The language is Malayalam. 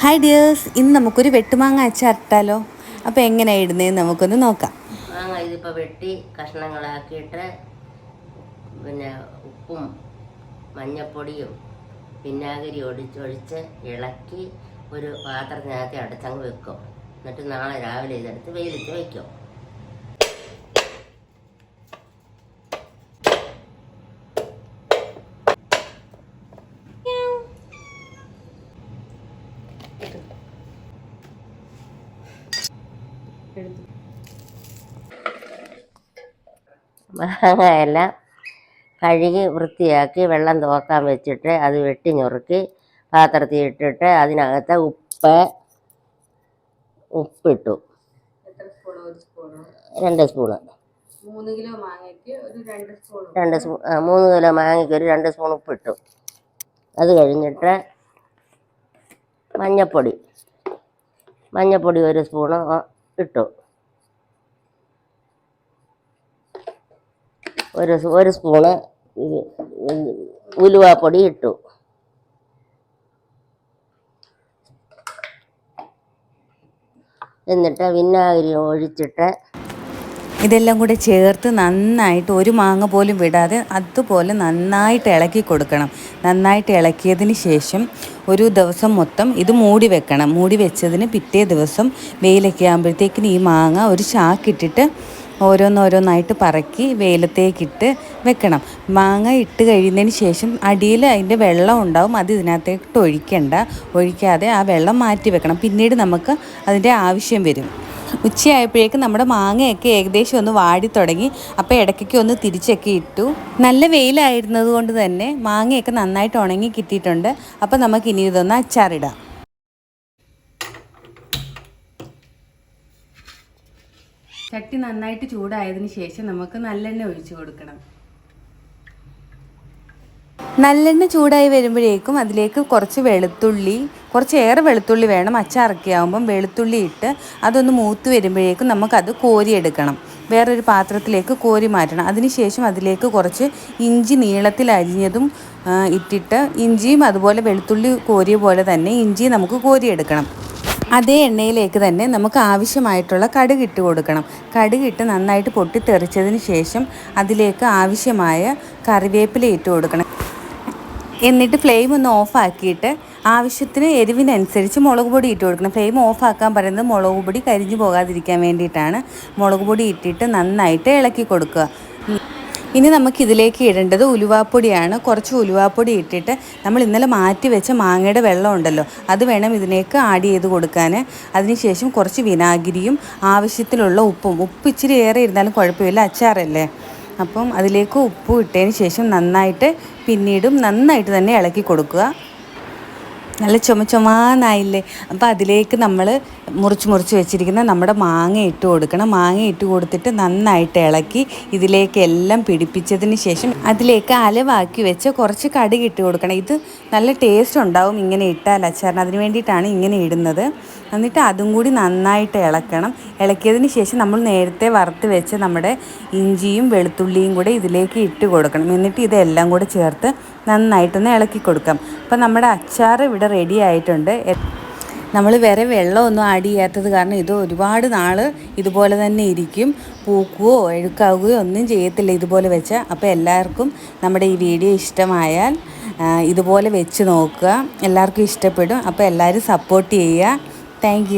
ഹായ് ഡിയേഴ്സ് ഇന്ന് നമുക്കൊരു വെട്ടുമാങ്ങ അച്ചാറിട്ടാലോ അപ്പോൾ എങ്ങനെയാണ് ഇടുന്നതെന്ന് നമുക്കൊന്ന് നോക്കാം. മാങ്ങ ഇതിപ്പോൾ വെട്ടി കഷ്ണങ്ങളാക്കിയിട്ട് പിന്നെ ഉപ്പും മഞ്ഞപ്പൊടിയും വിനാഗിരി ഒടിച്ചൊഴിച്ച് ഇളക്കി ഒരു പാത്രത്തിനകത്ത് അടച്ചങ്ങ് വെക്കും. എന്നിട്ട് നാളെ രാവിലെ ഇതെടുത്ത് വെയിലിട്ട് വയ്ക്കും മാങ്ങ എല്ലാം കഴുകി വൃത്തിയാക്കി വെള്ളം തോക്കാൻ വെച്ചിട്ട് അത് വെട്ടി ഞുറുക്കി പാത്രത്തിൽ ഇട്ടിട്ട് അതിനകത്ത് ഉപ്പ് ഉപ്പിട്ടു. രണ്ട് സ്പൂണ് മൂന്ന് കിലോ മാങ്ങയ്ക്ക് ഒരു രണ്ട് സ്പൂൺ രണ്ട് സ്പൂൺ മൂന്ന് കിലോ മാങ്ങയ്ക്ക് ഒരു രണ്ട് സ്പൂൺ ഉപ്പിട്ടു. അത് കഴിഞ്ഞിട്ട് മഞ്ഞപ്പൊടി. മഞ്ഞപ്പൊടി ഒരു സ്പൂണ് ഇട്ടു ഒരു ഒരു സ്പൂണ് ഉലുവാപ്പൊടി ഇട്ടു. എന്നിട്ട് വിനാഗിരി ഒഴിച്ചിട്ട് ഇതെല്ലാം കൂടെ ചേർത്ത് നന്നായിട്ട് ഒരു മാങ്ങ പോലും വിടാതെ അതുപോലെ നന്നായിട്ട് ഇളക്കി കൊടുക്കണം. നന്നായിട്ട് ഇളക്കിയതിന് ശേഷം ഒരു ദിവസം മൊത്തം ഇത് മൂടി വെക്കണം. മൂടി വെച്ചതിന് പിറ്റേ ദിവസം വെയിലൊക്കെ ആകുമ്പോഴത്തേക്കിന് ഈ മാങ്ങ ഒരു ചാക്കിട്ടിട്ട് ഓരോന്നോരോന്നായിട്ട് പറക്കി വെയിലത്തേക്കിട്ട് വെക്കണം. മാങ്ങ ഇട്ട് കഴിയുന്നതിന് ശേഷം അടിയിൽ അതിന്റെ വെള്ളം ഉണ്ടാവും. അത് ഇതിനകത്തേക്ക് ഒഴിക്കണ്ട. ഒഴിക്കാതെ ആ വെള്ളം മാറ്റി വെക്കണം. പിന്നീട് നമുക്ക് അതിന്റെ ആവശ്യം വരും. ഉച്ചയായപ്പോഴേക്ക് നമ്മുടെ മാങ്ങയൊക്കെ ഏകദേശം ഒന്ന് വാടി തുടങ്ങി. അപ്പോൾ ഇടയ്ക്കൊക്കെ ഒന്ന് തിരിച്ചൊക്കെ ഇട്ടു. നല്ല വെയിലായിരുന്നത് കൊണ്ട് തന്നെ മാങ്ങയൊക്കെ നന്നായിട്ട് ഉണങ്ങി കിട്ടിയിട്ടുണ്ട്. അപ്പോൾ നമുക്ക് ഇനി ഇതൊന്ന് അച്ചാറിടാം. ചട്ടി നന്നായിട്ട് ചൂടായതിന് ശേഷം നമുക്ക് നല്ലെണ്ണ ഒഴിച്ചു കൊടുക്കണം. നല്ലെണ്ണ ചൂടായി വരുമ്പോഴേക്കും അതിലേക്ക് കുറച്ച് വെളുത്തുള്ളി കുറച്ച് ഏറെ വെളുത്തുള്ളി വേണം. അച്ചാറൊക്കെ ആകുമ്പം വെളുത്തുള്ളി ഇട്ട് അതൊന്ന് മൂത്ത് വരുമ്പോഴേക്കും നമുക്കത് കോരിയെടുക്കണം. വേറൊരു പാത്രത്തിലേക്ക് കോരി മാറ്റണം. അതിനുശേഷം അതിലേക്ക് കുറച്ച് ഇഞ്ചി നീളത്തിൽ അരിഞ്ഞതും ഇട്ടിട്ട് ഇഞ്ചിയും അതുപോലെ വെളുത്തുള്ളി കോരിയ പോലെ തന്നെ ഇഞ്ചി നമുക്ക് കോരിയെടുക്കണം. അതേ എണ്ണയിലേക്ക് തന്നെ നമുക്ക് ആവശ്യമായിട്ടുള്ള കടുക് ഇട്ട് കൊടുക്കണം. കടുക് ഇട്ട് നന്നായിട്ട് പൊട്ടിത്തെറിച്ചതിന് ശേഷം അതിലേക്ക് ആവശ്യമായ കറിവേപ്പില ഇട്ട് കൊടുക്കണം. എന്നിട്ട് ഫ്ലെയിം ഒന്ന് ഓഫാക്കിയിട്ട് ആവശ്യത്തിന് എരിവിനനുസരിച്ച് മുളക് പൊടി ഇട്ട് കൊടുക്കണം. ഫ്ലെയിം ഓഫാക്കാൻ പറയുന്നത് മുളക് പൊടി കരിഞ്ഞു പോകാതിരിക്കാൻ വേണ്ടിയിട്ടാണ്. മുളക് പൊടി ഇട്ടിട്ട് നന്നായിട്ട് ഇളക്കി കൊടുക്കുക. ഇനി നമുക്ക് ഇതിലേക്ക് ഇടേണ്ടത് ഉലുവാപ്പൊടിയാണ്. കുറച്ച് ഉലുവാപ്പൊടി ഇട്ടിട്ട് നമ്മൾ ഇന്നലെ മാറ്റി വെച്ച മാങ്ങയുടെ വെള്ളം ഉണ്ടല്ലോ അത് വേണം ഇതിലേക്ക് ആഡ് ചെയ്ത് കൊടുക്കാൻ. അതിനുശേഷം കുറച്ച് വിനാഗിരിയും ആവശ്യത്തിലുള്ള ഉപ്പും. ഉപ്പ് ഇച്ചിരി ഏറെ ഇരുന്നാലും കുഴപ്പമില്ല അച്ചാറല്ലേ? അപ്പം അതിലേക്ക് ഉപ്പ് ഇട്ടതിന് ശേഷം നന്നായിട്ട് പിന്നീടും നന്നായിട്ട് തന്നെ ഇളക്കി കൊടുക്കുക. നല്ല ചുമ ചുമാന്നായില്ലേ അപ്പോൾ അതിലേക്ക് നമ്മൾ മുറിച്ച് മുറിച്ച് വെച്ചിരിക്കുന്ന നമ്മുടെ മാങ്ങ ഇട്ട് കൊടുക്കണം. മാങ്ങ ഇട്ട് കൊടുത്തിട്ട് നന്നായിട്ട് ഇളക്കി ഇതിലേക്ക് എല്ലാം പിടിപ്പിച്ചതിന് ശേഷം അതിലേക്ക് അലവാക്കി വെച്ച് കുറച്ച് കടുക് ഇട്ട് കൊടുക്കണം. ഇത് നല്ല ടേസ്റ്റ് ഉണ്ടാവും ഇങ്ങനെ ഇട്ടാൽ അച്ചാറിന്. അതിന് വേണ്ടിയിട്ടാണ് ഇങ്ങനെ ഇടുന്നത്. എന്നിട്ട് അതും കൂടി നന്നായിട്ട് ഇളക്കണം. ഇളക്കിയതിന് ശേഷം നമ്മൾ നേരത്തെ വറുത്ത് വെച്ച് നമ്മുടെ ഇഞ്ചിയും വെളുത്തുള്ളിയും കൂടെ ഇതിലേക്ക് ഇട്ട് കൊടുക്കണം. എന്നിട്ട് ഇതെല്ലാം കൂടെ ചേർത്ത് നന്നായിട്ടൊന്ന് ഇളക്കി കൊടുക്കാം. അപ്പം നമ്മുടെ അച്ചാർ ഇവിടെ റെഡി ആയിട്ടുണ്ട്. നമ്മൾ വേറെ വെള്ളമൊന്നും ആഡ് ചെയ്യാത്തത് കാരണം ഇത് ഒരുപാട് നാൾ ഇതുപോലെ തന്നെ ഇരിക്കും. പൂക്കുകയോ എഴുക്കാവുകയോ ഒന്നും ചെയ്യത്തില്ല ഇതുപോലെ വെച്ചാൽ അപ്പോൾ എല്ലാവർക്കും നമ്മുടെ ഈ വീഡിയോ ഇഷ്ടമായാൽ ഇതുപോലെ വെച്ച് നോക്കുക. എല്ലാവർക്കും ഇഷ്ടപ്പെടും. അപ്പോൾ എല്ലാവരും സപ്പോർട്ട് ചെയ്യുക. താങ്ക്